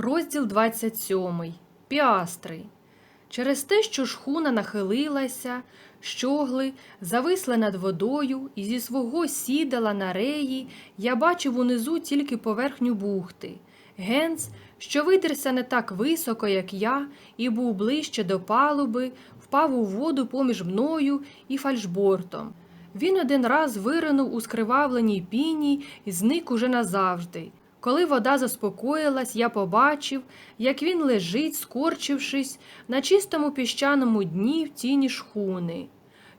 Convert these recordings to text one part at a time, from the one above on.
Розділ 27. Піастри. Через те, що шхуна нахилилася, щогли зависли над водою, і зі свого сідала на реї, я бачив унизу тільки поверхню бухти. Генц, що видерся не так високо, як я, і був ближче до палуби, впав у воду поміж мною і фальшбортом. Він один раз виринув у скривавленій піні і зник уже назавжди. Коли вода заспокоїлась, я побачив, як він лежить, скорчившись, на чистому піщаному дні в тіні шхуни.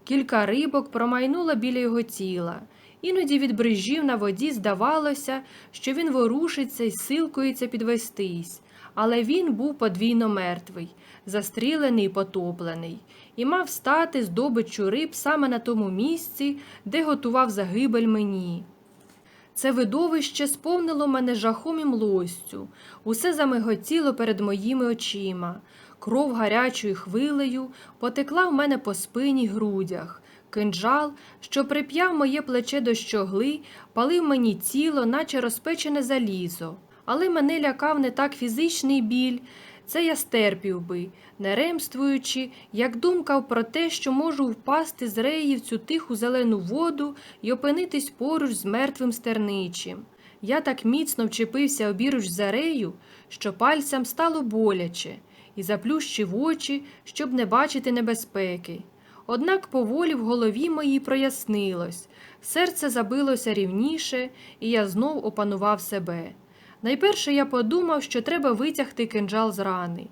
Кілька рибок промайнуло біля його тіла. Іноді від брижів на воді здавалося, що він ворушиться і силкується підвестись, але він був подвійно мертвий, застрілений і потоплений, і мав стати здобиччю риб саме на тому місці, де готував загибель мені. Це видовище сповнило мене жахом і млостю, усе замиготіло перед моїми очима. Кров гарячою хвилею потекла в мене по спині грудях. Кинджал, що прип'яв моє плече до щогли, палив мені тіло, наче розпечене залізо. Але мене лякав не так фізичний біль, це я стерпів би, не ремствуючи, як думкав про те, що можу впасти з реї в цю тиху зелену воду і опинитись поруч з мертвим стерничим. Я так міцно вчепився обіруч за рею, що пальцям стало боляче, і заплющив очі, щоб не бачити небезпеки. Однак поволі в голові моїй прояснилось, серце забилося рівніше, і я знов опанував себе. Найперше я подумав, що треба витягти кинджал з рани.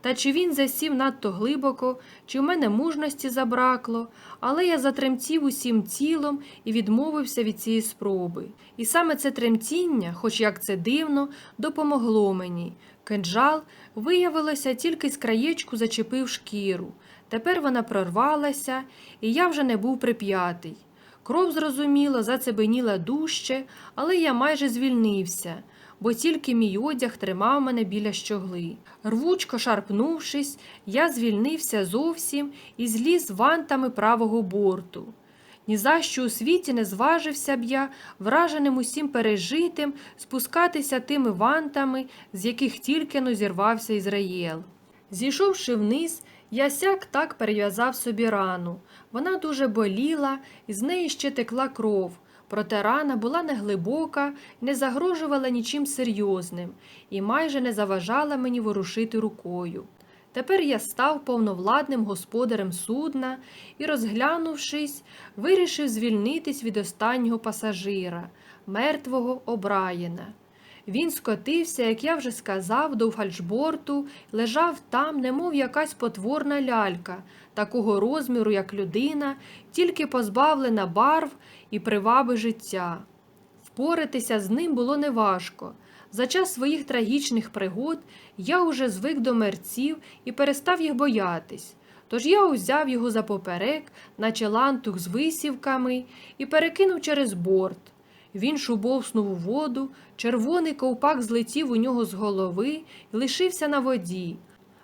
Та чи він засів надто глибоко, чи в мене мужності забракло, але я затремтів усім тілом і відмовився від цієї спроби. І саме це тремтіння, хоч як це дивно, допомогло мені. Кинджал виявилося тільки з краєчку зачепив шкіру. Тепер вона прорвалася, і я вже не був прип'ятий. Кров, зрозуміло, зацебеніла дужче, але я майже звільнився бо тільки мій одяг тримав мене біля щогли. Рвучко шарпнувшись, я звільнився зовсім і зліз вантами правого борту. Ні за що у світі не зважився б я, враженим усім пережитим, спускатися тими вантами, з яких тільки но зірвався Ізраїл. Зійшовши вниз, я сяк так перев'язав собі рану. Вона дуже боліла, і з неї ще текла кров. Проте рана була неглибока, не загрожувала нічим серйозним і майже не заважала мені ворушити рукою. Тепер я став повновладним господарем судна і, розглянувшись, вирішив звільнитись від останнього пасажира, мертвого Обраєна. Він скотився, як я вже сказав, до фальшборту, лежав там, немов якась потворна лялька, такого розміру, як людина, тільки позбавлена барв і приваби життя. Впоратися з ним було неважко. За час своїх трагічних пригод я уже звик до мерців і перестав їх боятись. Тож я узяв його за поперек, наче лантух з висівками, і перекинув через борт. Він шубовснув у воду, червоний ковпак злетів у нього з голови і лишився на воді.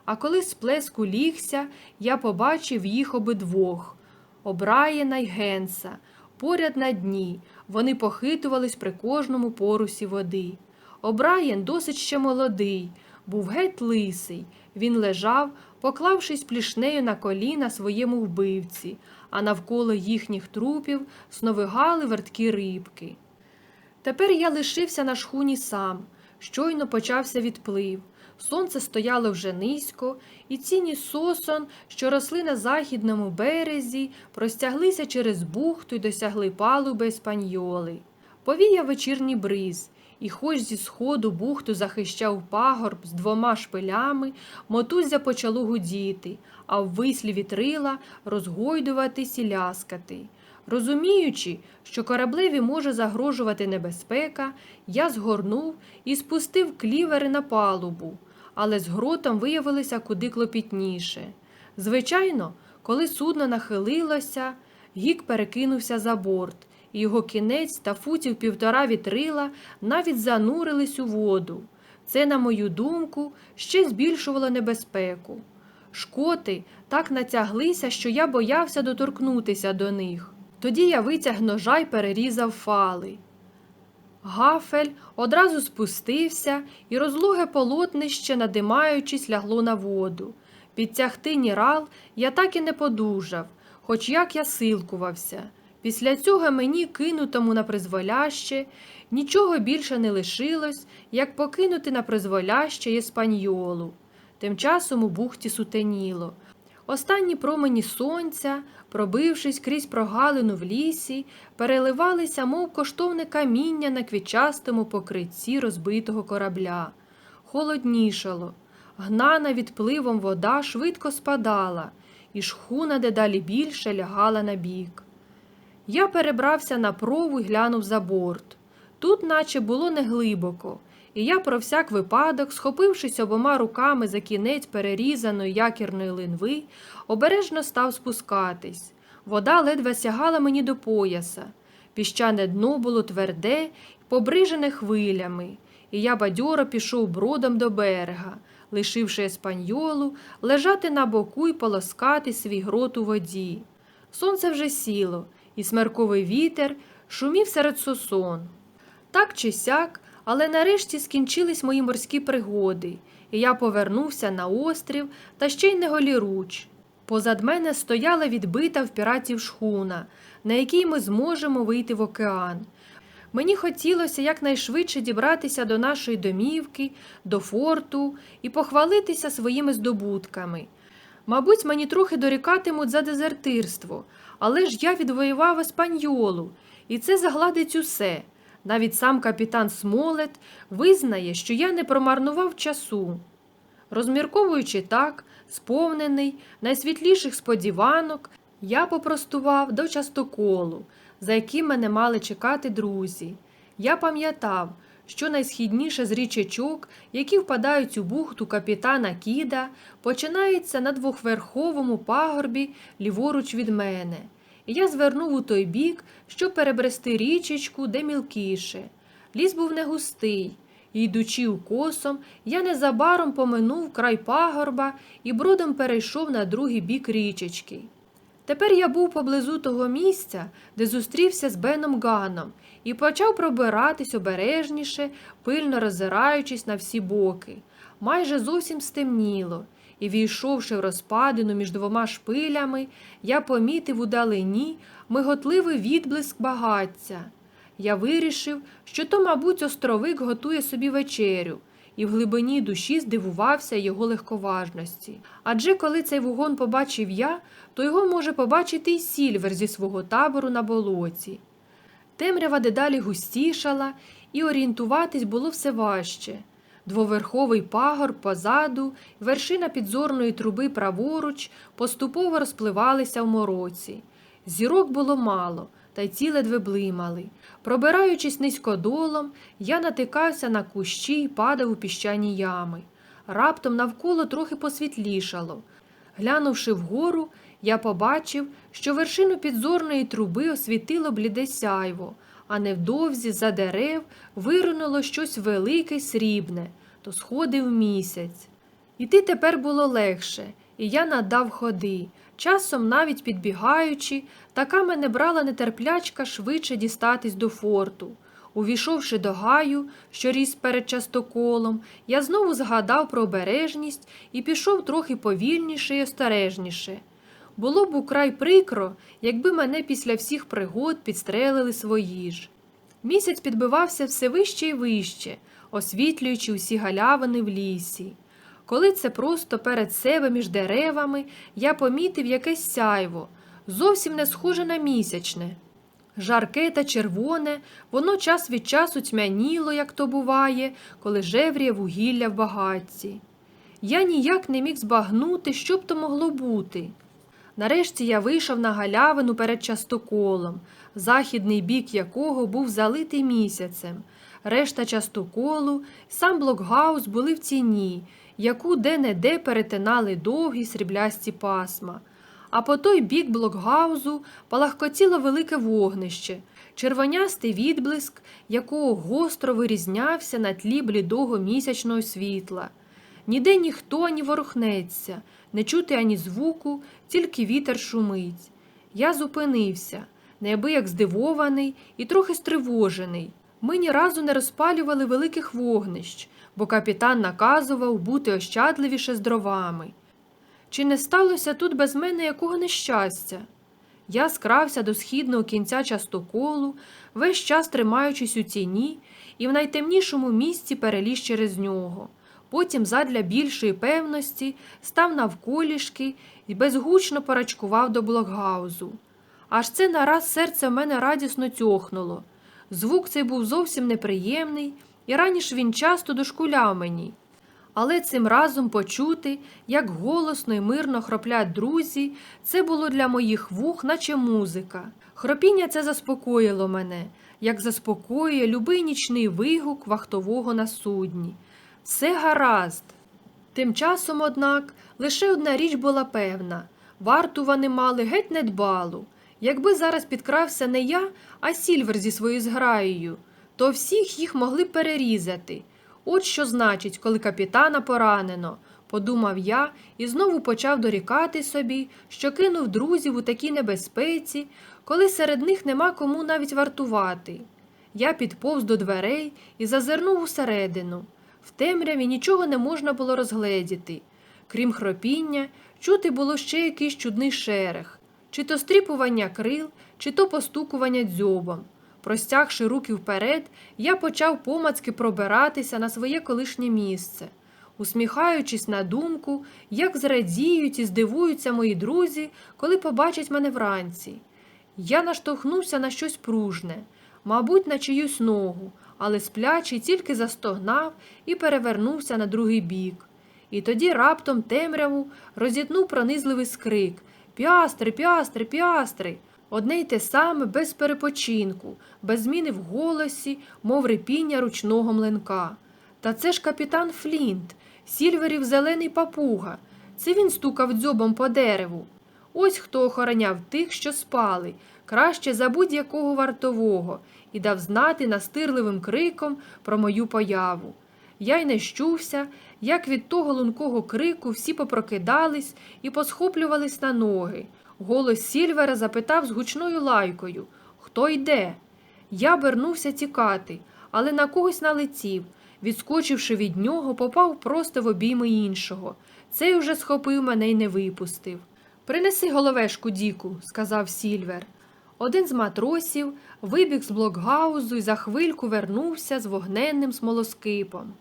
А коли сплеск улігся, я побачив їх обидвох Обраєна й Генса. Поряд на дні вони похитувались при кожному порусі води. Обраєн досить ще молодий, був геть лисий. Він лежав, поклавшись плішнею на коліна своєму вбивці, а навколо їхніх трупів сновигали верткі рибки. Тепер я лишився на шхуні сам. Щойно почався відплив. Сонце стояло вже низько, і ціні сосон, що росли на західному березі, простяглися через бухту й досягли палуби еспаньоли. Повіяв вечірній бриз, і хоч зі сходу бухту захищав пагорб з двома шпилями, мотузя почало гудіти, а в вислі вітрила розгойдуватись і ляскати. Розуміючи, що кораблеві може загрожувати небезпека, я згорнув і спустив клівери на палубу, але з гротом виявилося куди клопітніше. Звичайно, коли судно нахилилося, гік перекинувся за борт, і його кінець та футів півтора вітрила навіть занурились у воду. Це, на мою думку, ще збільшувало небезпеку. Шкоти так натяглися, що я боявся доторкнутися до них. Тоді я витяг ножа й перерізав фали. Гафель одразу спустився, і розлоге полотнище, надимаючись, лягло на воду. Підтягти нірал я так і не подужав, хоч як я силкувався. Після цього мені, кинутому на призволяще, нічого більше не лишилось, як покинути на призволяще Єспаньолу. Тим часом у бухті сутеніло. Останні промені сонця, пробившись крізь прогалину в лісі, переливалися, мов коштовне каміння на квітчастому покритті розбитого корабля. Холоднішало. Гнана відпливом вода швидко спадала, і шхуна дедалі більше лягала на бік. Я перебрався на прову і глянув за борт. Тут, наче було неглибоко, і я про всяк випадок, схопившись обома руками за кінець перерізаної якірної линви, обережно став спускатись. Вода ледве сягала мені до пояса. Піщане дно було тверде побрижене хвилями, і я бадьоро пішов бродом до берега, лишивши еспаньолу лежати на боку й полоскати свій грот у воді. Сонце вже сіло, і смерковий вітер шумів серед сосон. Так чи сяк, але нарешті скінчились мої морські пригоди, і я повернувся на острів та ще й не голіруч. Позад мене стояла відбита в піратів шхуна, на якій ми зможемо вийти в океан. Мені хотілося якнайшвидше дібратися до нашої домівки, до форту і похвалитися своїми здобутками. Мабуть, мені трохи дорікатимуть за дезертирство, але ж я відвоював еспаньолу, і це загладить усе. Навіть сам капітан Смолет визнає, що я не промарнував часу. Розмірковуючи так, сповнений найсвітліших сподіванок, я попростував до частоколу, за яким мене мали чекати друзі. Я пам'ятав, що найсхідніше з річечок, які впадають у бухту капітана Кіда, починається на двохверховому пагорбі ліворуч від мене. Я звернув у той бік, щоб перебрести річечку, де мілкіше. Ліс був не густий, йдучи укосом, я незабаром поминув край пагорба і бродом перейшов на другий бік річечки. Тепер я був поблизу того місця, де зустрівся з Беном Ганом, і почав пробиратись обережніше, пильно роззираючись на всі боки. Майже зовсім стемніло, і, війшовши в розпадину між двома шпилями, я помітив удалині миготливий відблиск багаття. Я вирішив, що то, мабуть, островик готує собі вечерю, і в глибині душі здивувався його легковажності. Адже коли цей вогон побачив я, то його може побачити й сільвер зі свого табору на болоті. Темрява дедалі густішала, і орієнтуватись було все важче. Двоверховий пагор позаду, вершина підзорної труби праворуч поступово розпливалися в мороці. Зірок було мало, та й ці ледве блимали. Пробираючись низькодолом, я натикався на кущі й падав у піщані ями. Раптом навколо трохи посвітлішало. Глянувши вгору, я побачив, що вершину підзорної труби освітило бліде сяйво, а невдовзі за дерев виринуло щось велике й срібне, то сходив місяць. Іти тепер було легше, і я надав ходи. Часом, навіть підбігаючи, така мене брала нетерплячка швидше дістатись до форту. Увійшовши до гаю, що ріс перед частоколом, я знову згадав про обережність і пішов трохи повільніше й остережніше. Було б украй прикро, якби мене після всіх пригод підстрелили свої ж. Місяць підбивався все вище і вище, освітлюючи усі галявини в лісі. Коли це просто перед себе між деревами, я помітив якесь сяйво, зовсім не схоже на місячне. Жарке та червоне, воно час від часу тьмяніло, як то буває, коли жевріє вугілля в багатці. Я ніяк не міг збагнути, що б то могло бути. Нарешті я вийшов на галявину перед частоколом, західний бік якого був залитий місяцем. Решта частоколу, сам блокгаус були в тіні, яку де-не-де перетинали довгі сріблясті пасма. А по той бік блокгаузу палахкотіло велике вогнище, червонястий відблиск, якого гостро вирізнявся на тлі блідого місячного світла. Ніде ніхто ані ворухнеться, не чути ані звуку, тільки вітер шумить. Я зупинився, неабияк здивований і трохи стривожений. Ми ні разу не розпалювали великих вогнищ, бо капітан наказував бути ощадливіше з дровами. Чи не сталося тут без мене якого нещастя? Я скрався до східного кінця частоколу, весь час тримаючись у тіні, і в найтемнішому місці переліз через нього. Потім, задля більшої певності, став навколішки і безгучно порачкував до блокгаузу. Аж це нараз серце в мене радісно тьохнуло. Звук цей був зовсім неприємний, і раніше він часто дошкуляв мені. Але цим разом почути, як голосно і мирно хроплять друзі, це було для моїх вух, наче музика. Хропіння це заспокоїло мене, як заспокоює любий нічний вигук вахтового на судні. Все гаразд. Тим часом, однак, лише одна річ була певна варту вони мали геть недбалу. Якби зараз підкрався не я, а Сільвер зі своєю зграєю, то всіх їх могли перерізати. От що значить, коли капітана поранено, подумав я і знову почав дорікати собі, що кинув друзів у такій небезпеці, коли серед них нема кому навіть вартувати. Я підповз до дверей і зазирнув усередину. В темряві нічого не можна було розгледіти. Крім хропіння, чути було ще якийсь чудний шерех, чи то стріпування крил, чи то постукування дзьобом. Простягши руки вперед, я почав помацки пробиратися на своє колишнє місце, усміхаючись на думку, як зрадіють і здивуються мої друзі, коли побачать мене вранці. Я наштовхнувся на щось пружне, мабуть, на чиюсь ногу, але сплячий тільки застогнав і перевернувся на другий бік. І тоді раптом темряву розітнув пронизливий скрик Піастри, піастри, піастри. Одне й те саме без перепочинку, без зміни в голосі, мов репіння ручного млинка. Та це ж капітан Флінт, сільверів зелений папуга. Це він стукав дзьобом по дереву. Ось хто охороняв тих, що спали, краще за будь-якого вартового, і дав знати настирливим криком про мою появу. Я й не щувся, як від того лункого крику всі попрокидались і посхоплювались на ноги. Голос Сільвера запитав з гучною лайкою Хто йде? Я обернувся тікати, але на когось налетів. Відскочивши від нього, попав просто в обійми іншого. Цей уже схопив мене й не випустив. Принеси головешку, Діку, сказав Сільвер. Один з матросів вибіг з блокгаузу і за хвильку вернувся з вогненним смолоскипом.